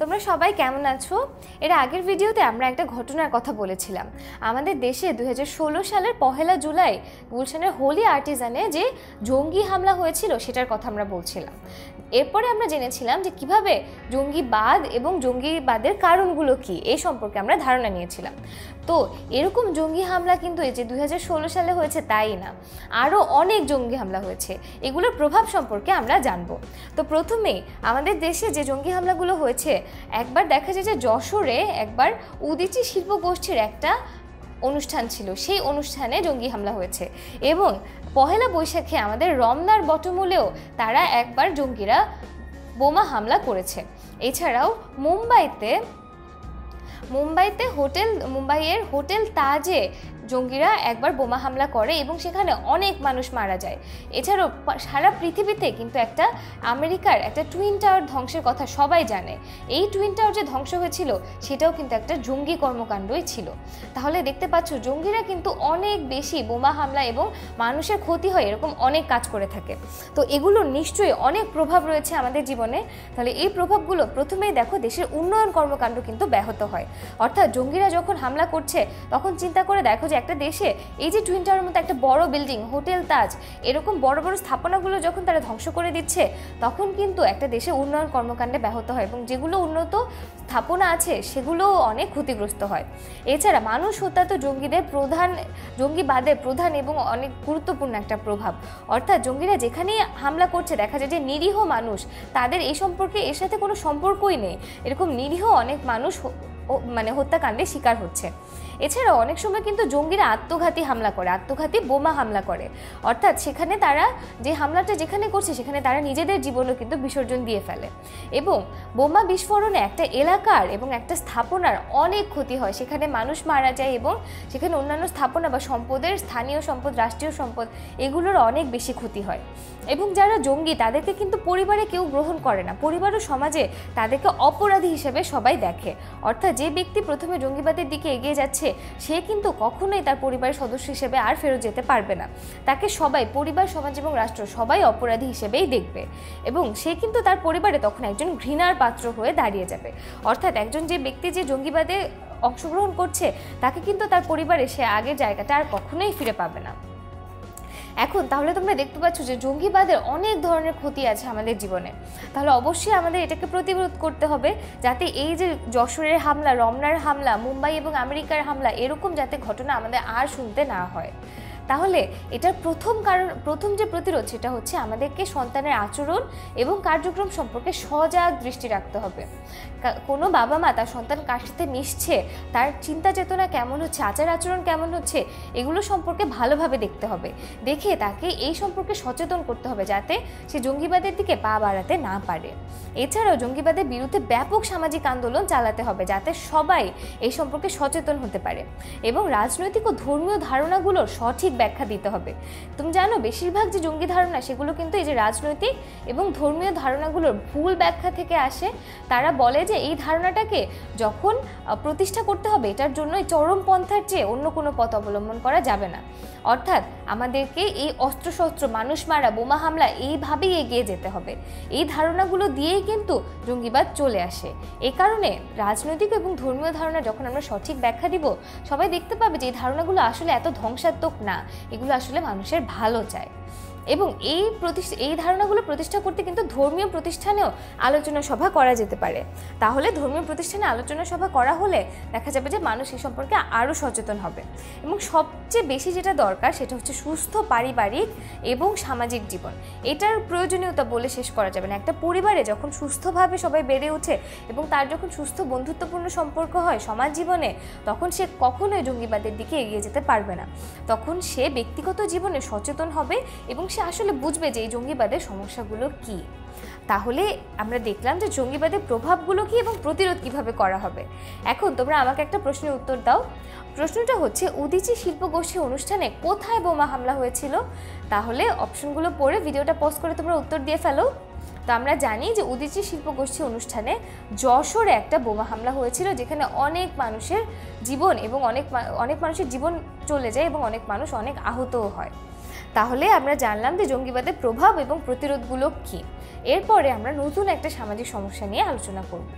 তোমরা সবাই কেমন আছো? এর আগের ভিডিওতে আমরা একটা ঘটনার কথা বলেছিলাম। আমাদের দেশে দুই হাজার ষোলো সালের পহেলা জুলাই গুলশানের হোলি আর্টিজানে যে জঙ্গি হামলা হয়েছিল সেটার কথা আমরা বলছিলাম। এরপরে আমরা জেনেছিলাম যে কীভাবে জঙ্গিবাদ এবং জঙ্গিবাদের কারণগুলো কি এই সম্পর্কে আমরা ধারণা নিয়েছিলাম। তো এরকম জঙ্গি হামলা কিন্তু এই যে দু হাজার ষোলো সালে হয়েছে তাই না, আরও অনেক জঙ্গি হামলা হয়েছে, এগুলোর প্রভাব সম্পর্কে আমরা জানব। তো প্রথমে আমাদের দেশে যে জঙ্গি হামলাগুলো হয়েছে, একবার দেখা যায় যে যশোরে একবার উদিচি শিল্প গোষ্ঠীর একটা অনুষ্ঠান ছিল, সেই অনুষ্ঠানে জঙ্গি হামলা হয়েছে এবং পহেলা বৈশাখে আমাদের রমনার বটমূলেও তারা একবার জঙ্গিরা বোমা হামলা করেছে। এছাড়াও মুম্বাইতে মুম্বাইতে হোটেল মুম্বাইয়ের হোটেল তাজে জঙ্গিরা একবার বোমা হামলা করে এবং সেখানে অনেক মানুষ মারা যায়। এছাড়াও সারা পৃথিবীতে কিন্তু একটা আমেরিকার একটা টুইন টাওয়ার ধ্বংসের কথা সবাই জানে। এই টুইন টাওয়ার যে ধ্বংস হয়েছিল, সেটাও কিন্তু একটা জঙ্গি কর্মকাণ্ডই ছিল। তাহলে দেখতে পাচ্ছ, জঙ্গিরা কিন্তু অনেক বেশি বোমা হামলা এবং মানুষের ক্ষতি হয় এরকম অনেক কাজ করে থাকে। তো এগুলো নিশ্চয়ই অনেক প্রভাব রয়েছে আমাদের জীবনে। তাহলে এই প্রভাবগুলো প্রথমেই দেখো, দেশের উন্নয়ন কর্মকাণ্ড কিন্তু ব্যাহত হয়। অর্থাৎ জঙ্গিরা যখন হামলা করছে, তখন চিন্তা করে দেখো যে একটা দেশে এই যে টুইন টাওয়ারের মতো একটা বড় বিল্ডিং হোটেল তাজ, এরকম বড় বড় স্থাপনাগুলো যখন তারা ধ্বংস করে দিচ্ছে, তখন কিন্তু একটা দেশে উন্নয়ন কর্মকাণ্ডে ব্যাহত হয় এবং যেগুলো উন্নত স্থাপনা আছে, সেগুলোও অনেক ক্ষতিগ্রস্ত হয়। এছাড়া মানুষ হত্যা তো জঙ্গিদের প্রধান, জঙ্গিবাদের প্রধান এবং অনেক গুরুত্বপূর্ণ একটা প্রভাব। অর্থাৎ জঙ্গিরা যেখানেই হামলা করছে, দেখা যায় যে নিরীহ মানুষ, তাদের এই সম্পর্কে এর সাথে কোনো সম্পর্কই নেই। এরকম নিরীহ অনেক মানুষ মানে হত্যাকাণ্ডের শিকার হচ্ছে। এছাড়াও অনেক সময় কিন্তু জঙ্গিরা আত্মঘাতী হামলা করে, আত্মঘাতী বোমা হামলা করে। অর্থাৎ সেখানে তারা যে হামলাটা যেখানে করছে, সেখানে তারা নিজেদের জীবনও কিন্তু বিসর্জন দিয়ে ফেলে। এবং বোমা বিস্ফোরণে একটা এলাকার এবং একটা স্থাপনার অনেক ক্ষতি হয়। সেখানে মানুষ মারা যায় এবং সেখানে অন্যান্য স্থাপনা বা সম্পদের, স্থানীয় সম্পদ, রাষ্ট্রীয় সম্পদ, এগুলোর অনেক বেশি ক্ষতি হয়। এবং যারা জঙ্গি, তাদেরকে কিন্তু পরিবারে কেউ গ্রহণ করে না। পরিবার ও সমাজে তাদেরকে অপরাধী হিসেবে সবাই দেখে। অর্থাৎ যে ব্যক্তি প্রথমে জঙ্গিবাদের দিকে এগিয়ে যাচ্ছে, সে কিন্তু কখনোই তার পরিবারের সদস্য হিসেবে আর ফেরত যেতে পারবে না। তাকে সবাই, পরিবার, সমাজ এবং রাষ্ট্র সবাই অপরাধী হিসেবেই দেখবে। এবং সে কিন্তু তার পরিবারে তখন একজন ঘৃণার পাত্র হয়ে দাঁড়িয়ে যাবে। অর্থাৎ একজন যে ব্যক্তি যে জঙ্গিবাদে অংশগ্রহণ করছে, তাকে কিন্তু তার পরিবারে সে আগের জায়গাটা আর কখনোই ফিরে পাবে না। এখন তাহলে তোমরা দেখতে পাচ্ছ যে জঙ্গিবাদের অনেক ধরনের ক্ষতি আছে আমাদের জীবনে। তাহলে অবশ্যই আমাদের এটাকে প্রতিরোধ করতে হবে যাতে এই যে যশোরের হামলা, রমনার হামলা, মুম্বাই এবং আমেরিকার হামলা, এরকম যাতে ঘটনা আমাদের আর শুনতে না হয়। তাহলে এটার প্রথম কারণ, প্রথম যে প্রতিরোধ সেটা হচ্ছে আমাদেরকে সন্তানের আচরণ এবং কার্যক্রম সম্পর্কে সজাগ দৃষ্টি রাখতে হবে। কোনো বাবা মা তার সন্তান কার সাথে মিশছে, তার চিন্তা চেতনা কেমন হচ্ছে, আচার আচরণ কেমন হচ্ছে, এগুলো সম্পর্কে ভালোভাবে দেখতে হবে। দেখে তাকে এই সম্পর্কে সচেতন করতে হবে যাতে সে জঙ্গিবাদের দিকে পা বাড়াতে না পারে। এছাড়াও জঙ্গিবাদের বিরুদ্ধে ব্যাপক সামাজিক আন্দোলন চালাতে হবে যাতে সবাই এই সম্পর্কে সচেতন হতে পারে। এবং রাজনৈতিক ও ধর্মীয় ধারণাগুলোর সঠিক ব্যাখ্যা দিতে হবে। তুমি জানো, বেশিরভাগ যে জঙ্গি ধারণা, সেগুলো কিন্তু এই যে রাজনৈতিক এবং ধর্মীয় ধারণাগুলোর ভুল ব্যাখ্যা থেকে আসে। তারা বলে যে এই ধারণাটাকে যখন প্রতিষ্ঠা করতে হবে, এটার জন্য চরমপন্থার চেয়ে অন্য কোনো পথ অবলম্বন করা যাবে না। অর্থাৎ আমাদেরকে এই অস্ত্রশস্ত্র, মানুষ মারা, বোমা হামলা এইভাবেই এগিয়ে যেতে হবে। এই ধারণাগুলো দিয়েই কিন্তু জঙ্গিবাদ চলে আসে। এ কারণে রাজনৈতিক এবং ধর্মীয় ধারণা যখন আমরা সঠিক ব্যাখ্যা দিব, সবাই দেখতে পাবে যে এই ধারণাগুলো আসলে এত ধ্বংসাত্মক না। এগুলো আসলে মানুষের ভালো চায়। এবং এই প্রতিষ্ঠা, এই ধারণাগুলো প্রতিষ্ঠা করতে কিন্তু ধর্মীয় প্রতিষ্ঠানেও আলোচনা সভা করা যেতে পারে। তাহলে ধর্মীয় প্রতিষ্ঠানে আলোচনা সভা করা হলে দেখা যাবে যে মানুষ এই সম্পর্কে আরও সচেতন হবে। এবং সবচেয়ে বেশি যেটা দরকার সেটা হচ্ছে সুস্থ পারিবারিক এবং সামাজিক জীবন। এটার প্রয়োজনীয়তা বলে শেষ করা যাবে না। একটা পরিবারে যখন সুস্থভাবে সবাই বেড়ে ওঠে এবং তার যখন সুস্থ বন্ধুত্বপূর্ণ সম্পর্ক হয় সমাজ জীবনে, তখন সে কখনোই জঙ্গিবাদের দিকে এগিয়ে যেতে পারবে না। তখন সে ব্যক্তিগত জীবনে সচেতন হবে এবং সে আসলে বুঝবে যে এই জঙ্গিবাদের সমস্যাগুলো কি। তাহলে আমরা দেখলাম যে জঙ্গিবাদের প্রভাবগুলো কি এবং প্রতিরোধ কীভাবে করা হবে। এখন তোমরা আমাকে একটা প্রশ্নের উত্তর দাও। প্রশ্নটা হচ্ছে, উদিচি শিল্পগোষ্ঠী অনুষ্ঠানে কোথায় বোমা হামলা হয়েছিল? তাহলে অপশনগুলো পড়ে ভিডিওটা পোস্ট করে তোমরা উত্তর দিয়ে ফেলো। তো আমরা জানি যে উদিচি শিল্পগোষ্ঠী অনুষ্ঠানে যশোরে একটা বোমা হামলা হয়েছিল, যেখানে অনেক মানুষের জীবন এবং অনেক অনেক মানুষের জীবন চলে যায় এবং অনেক মানুষ অনেক আহতও হয়। তাহলে আমরা জানলাম যে জঙ্গিবাদের প্রভাব এবং প্রতিরোধগুলো কী। এরপরে আমরা নতুন একটা সামাজিক সমস্যা নিয়ে আলোচনা করব।